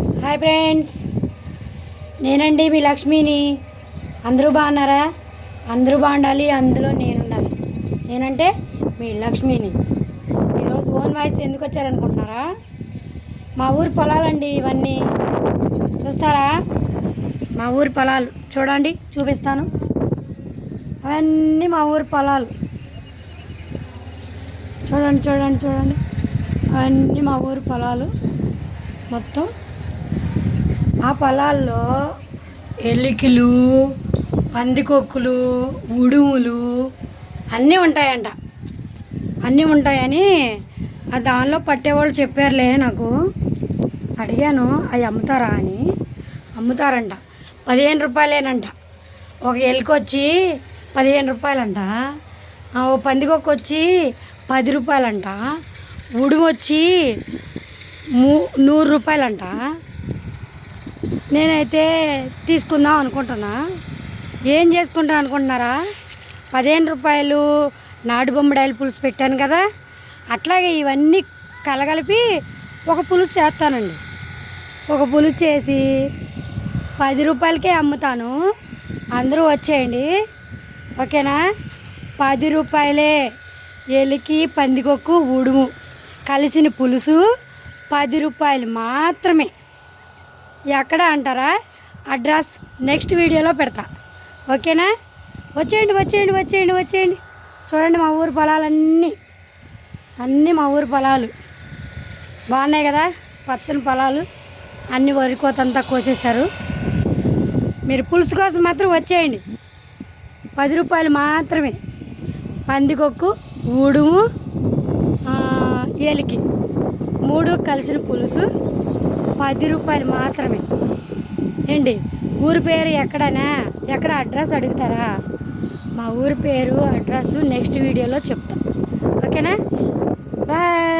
Hi friends. నేనండి మీ లక్ష్మిని. అందరూ బాగున్నారా? అందరూ బాగుండాలి అందులో నేనున్నాను. నేనంటే మీ లక్ష్మిని. ఈరోజు ఓన్ వాయిస్ ఎందుకు వచ్చారనుకుంటున్నారా? మా ఊరి పొలాలండి ఇవన్నీ. చూస్తారా? మా ఊరి పొలాలు. చూడండి చూపిస్తాను. అవన్నీ మా ఊరి పొలాలు. చూడండి చూడండి చూడండి. అవన్నీ మా ఊరి పొలాలు. మొత్తం ఆ పొలాల్లో ఎల్లికలు పందికొక్కులు ఉడుములు అన్నీ ఉంటాయంట. అన్నీ ఉంటాయని ఆ దానిలో పట్టేవాళ్ళు చెప్పారులే నాకు. అడిగాను అవి అమ్ముతారా అని. అమ్ముతారంట. పదిహేను రూపాయలేనంట. ఒక ఎలుకొచ్చి పదిహేను రూపాయలంట. ఓ పందికొక్క వచ్చి పది రూపాయలంట. ఉడుము వచ్చి మూ నూరు రూపాయలంట. నేనైతే తీసుకుందాం అనుకుంటున్నా. ఏం చేసుకుంటాం అనుకుంటున్నారా? పదిహేను రూపాయలు నాటు బొమ్మడాయిలు పులుసు పెట్టాను కదా. అట్లాగే ఇవన్నీ కలగలిపి ఒక పులుసు చేస్తానండి. ఒక పులుసు చేసి పది రూపాయలకే అమ్ముతాను. అందరూ వచ్చేయండి. ఓకేనా? పది రూపాయలే ఎలికి పందికొక్కు ఉడుము కలిసిన పులుసు పది రూపాయలు మాత్రమే. ఎక్కడ అంటారా? అడ్రస్ నెక్స్ట్ వీడియోలో పెడతా. ఓకేనా? వచ్చేయండి వచ్చేయండి వచ్చేయండి వచ్చేయండి. చూడండి మా ఊరు పొలాలన్నీ. అన్నీ మా ఊరు పొలాలు. బాగున్నాయి కదా? పచ్చని పొలాలు. అన్ని వరి కోతంతా కోసేశారు. మీరు పులుసు కోసం మాత్రం వచ్చేయండి. పది రూపాయలు మాత్రమే. పందికొక్కు ఊడుము ఏలికి. మూడు కలిసిన పులుసు. పది రూపాయలు మాత్రమే. ఏంటి ఊరి పేరు ఎక్కడనా? ఎక్కడ అడ్రస్ అడుగుతారా? మా ఊరి పేరు అడ్రస్ నెక్స్ట్ వీడియోలో చెప్తా. ఓకేనా? బాయ్.